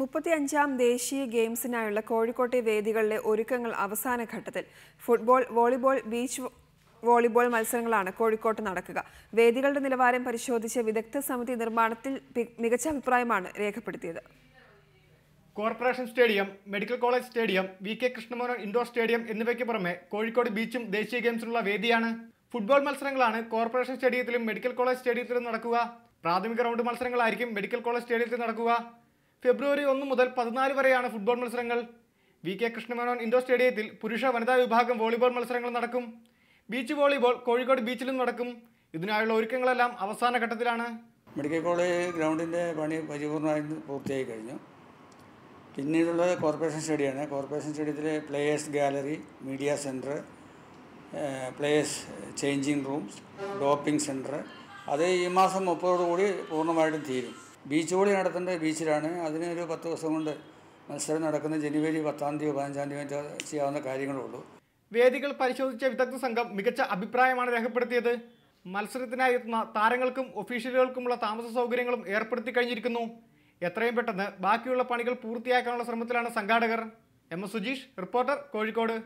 മുപ്പത്തിയഞ്ചാം ദേശീയ ഗെയിംസിനായുള്ള കോഴിക്കോട്ടെ വേദികളിലെ ഒരുക്കങ്ങൾ അവസാന ഘട്ടത്തിൽ. ഫുട്ബോൾ വോളിബോൾ ബീച്ച് വോളിബോൾ മത്സരങ്ങളാണ് കോഴിക്കോട്ട് നടക്കുക. വേദികളുടെ നിലവാരം പരിശോധിച്ച വിദഗ്ധ സമിതി നിർമ്മാണത്തിൽ മികച്ച അഭിപ്രായമാണ് രേഖപ്പെടുത്തിയത്. Corporation stadium medical college stadium V K Krishnamohan indoor stadium എന്നിവയ്ക്ക് പുറമെ കോഴിക്കോട് ബീച്ചും ദേശീയ ഗെയിംസിനുള്ള വേദിയാണ്. ഫുട്ബോൾ മത്സരങ്ങളാണ് കോർപ്പറേഷൻ സ്റ്റേഡിയത്തിലും മെഡിക്കൽ കോളേജ് സ്റ്റേഡിയത്തിലും നടക്കുക. പ്രാഥമിക റൗണ്ട് മത്സരങ്ങളായിരിക്കും മെഡിക്കൽ കോളേജ് സ്റ്റേഡിയത്തിൽ നടക്കുക. ഫെബ്രുവരി ഒന്ന് മുതൽ പതിനാല് വരെയാണ് ഫുട്ബോൾ മത്സരങ്ങൾ. വി കെ കൃഷ്ണമേനോൻ ഇൻഡോർ സ്റ്റേഡിയത്തിൽ പുരുഷ വനിതാ വിഭാഗം വോളിബോൾ മത്സരങ്ങൾ നടക്കും. ബീച്ച് വോളിബോൾ കോഴിക്കോട് ബീച്ചിലും നടക്കും. ഇതിനായുള്ള ഒരുക്കങ്ങളെല്ലാം അവസാന ഘട്ടത്തിലാണ്. മെഡിക്കൽ കോളേജ് ഗ്രൗണ്ടിന്റെ പണി പരിപൂർണമായി പൂർത്തിയായി കഴിഞ്ഞു. പിന്നീടുള്ളത് കോർപ്പറേഷൻ സ്റ്റേഡിയമാണ്. കോർപ്പറേഷൻ സ്റ്റേഡിയത്തിലെ players gallery media centre players changing rooms doping centre അത് ഈ മാസം മുപ്പതോടുകൂടി പൂർണമായിട്ടും തീരും. ബീച്ച് വോളി നടത്തേണ്ടത് ബീച്ചിലാണ്. അതിനൊരു പത്ത് ദിവസം കൊണ്ട് മത്സരം നടക്കുന്ന ജനുവരി പത്താം തീയതി പതിനഞ്ചാം തീയതി ചെയ്യാവുന്ന കാര്യങ്ങളേ ഉള്ളൂ വേദികൾ പരിശോധിച്ച വിദഗ്ധ സംഘം മികച്ച അഭിപ്രായമാണ് രേഖപ്പെടുത്തിയത്. മത്സരത്തിനായി എത്തുന്ന താരങ്ങൾക്കും ഒഫീഷ്യലുകൾക്കുമുള്ള താമസ സൗകര്യങ്ങളും ഏർപ്പെടുത്തി കഴിഞ്ഞിരിക്കുന്നു. എത്രയും പെട്ടെന്ന് ബാക്കിയുള്ള പണികൾ പൂർത്തിയാക്കാനുള്ള ശ്രമത്തിലാണ് സംഘാടകർ. M S Sujeesh reporter Kozhikode.